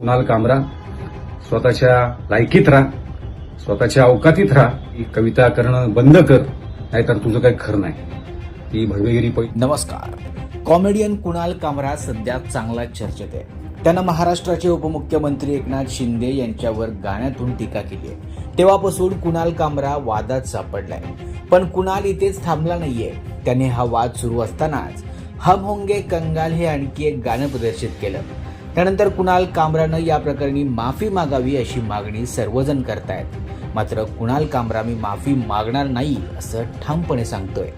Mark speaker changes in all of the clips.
Speaker 1: कुणाल कामरा स्वतःच्या लायकीत राहा स्वतःच्या अवकातीत राहा. ही कविता करणं बंद कर नाहीतर तुझं काही खरं नाही. ती भडवेगिरी पै
Speaker 2: नमस्कार. कॉमेडियन कुणाल कामरा सध्या चांगला चर्चेत आहे. त्यानं महाराष्ट्राचे उपमुख्यमंत्री एकनाथ शिंदे यांच्यावर गाण्यातून टीका केली आहे. तेव्हापासून कुणाल कामरा वादात सापडलाय. पण कुणाल इथेच थांबला नाहीये. त्याने हा वाद सुरू असतानाच हम होंगे कंगाल हे आणखी एक गाणं प्रदर्शित केलं. त्यानंतर कुणाल कामरानं या प्रकरणी माफी मागावी अशी मागणी सर्वजण करतायत. मात्र कुणाल कामरा मी माफी मागणार नाही असं ठामपणे सांगतोय.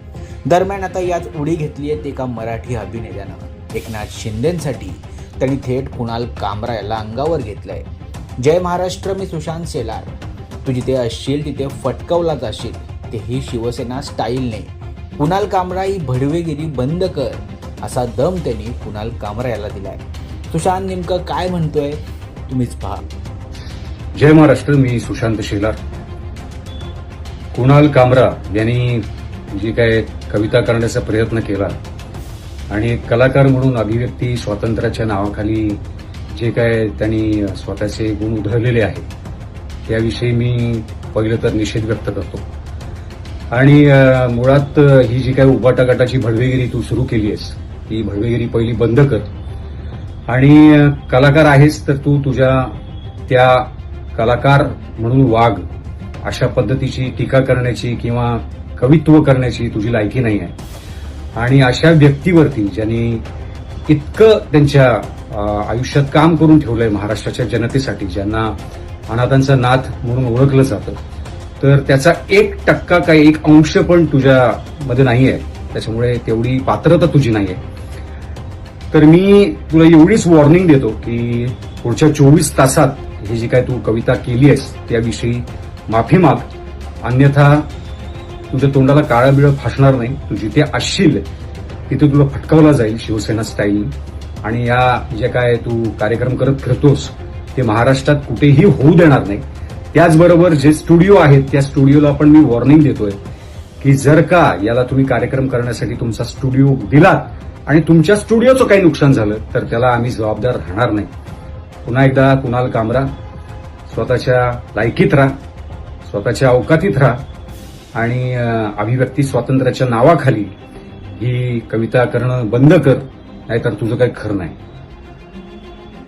Speaker 2: दरम्यान आता यात उडी घेतली आहे एका मराठी अभिनेत्यानं. एकनाथ शिंदेंसाठी त्यांनी थेट कुणाल कामरा याला अंगावर घेतलंय. जय महाराष्ट्र मी सुशांत शेलार. तू जिथे असशील तिथे फटकवला जाशील. ते ही शिवसेना स्टाईलने. कुणाल कामरा ही भडवेगिरी बंद कर असा दम त्यांनी कुणाल कामरा याला दिलाय. सुशांत नेमकं काय म्हणतोय? तुम्हीच पहा.
Speaker 1: जय महाराष्ट्र मी सुशांत शेलार. कुणाल कामरा यांनी जी काय कविता करण्याचा प्रयत्न केला आणि एक कलाकार म्हणून अभिव्यक्ती स्वातंत्र्याच्या नावाखाली जे काय त्यांनी स्वतःचे गुण उधळलेले आहेत त्याविषयी मी पहिलं तर निषेध व्यक्त करतो. आणि मुळात ही जी काय उबाटा गटाची भडवेगिरी तू सुरू केली आहेस ती भडवेगिरी पहिली बंद कर आणि कलाकार आहेस तर तू तुझ्या त्या कलाकार म्हणून वाघ अशा पद्धतीची टीका करण्याची किंवा कवित्व करण्याची तुझी लायकी नाही आहे. आणि अशा व्यक्तीवरती ज्यांनी इतकं त्यांच्या आयुष्यात काम करून ठेवलंय महाराष्ट्राच्या जनतेसाठी ज्यांना अनाथांचा नाथ म्हणून ओळखलं जातं तर त्याचा एक टक्का काही एक अंश पण तुझ्यामध्ये नाही आहे. त्याच्यामुळे तेवढी पात्रता तुझी नाही आहे. तर मी तुला एवढीच वॉर्निंग देतो की पुढच्या चोवीस तासात ही जी काय तू कविता केली आहेस त्याविषयी माफी माग. अन्यथा तुझ्या तोंडाला काळा बिळ फासणार नाही. तू जिथे असशील तिथे तुला फटकावला जाईल शिवसेना स्टाईल आणि या जे काय तू कार्यक्रम करत फिरतोस ते महाराष्ट्रात कुठेही होऊ देणार नाही. त्याचबरोबर जे स्टुडिओ आहेत त्या स्टुडिओला पण मी वॉर्निंग देतोय की जर का याला तुम्ही कार्यक्रम करण्यासाठी तुमचा स्टुडिओ दिलात आणि तुमच्या स्टुडिओचं काही नुकसान झालं तर त्याला आम्ही जबाबदार राहणार नाही. पुन्हा एकदा कुणाल कामरा स्वतःच्या लायकीत राहा स्वतःच्या अवकातीत राहा आणि अभिव्यक्ती स्वातंत्र्याच्या नावाखाली ही कविता करणं बंद कर नाहीतर तुझं काही खरं नाही.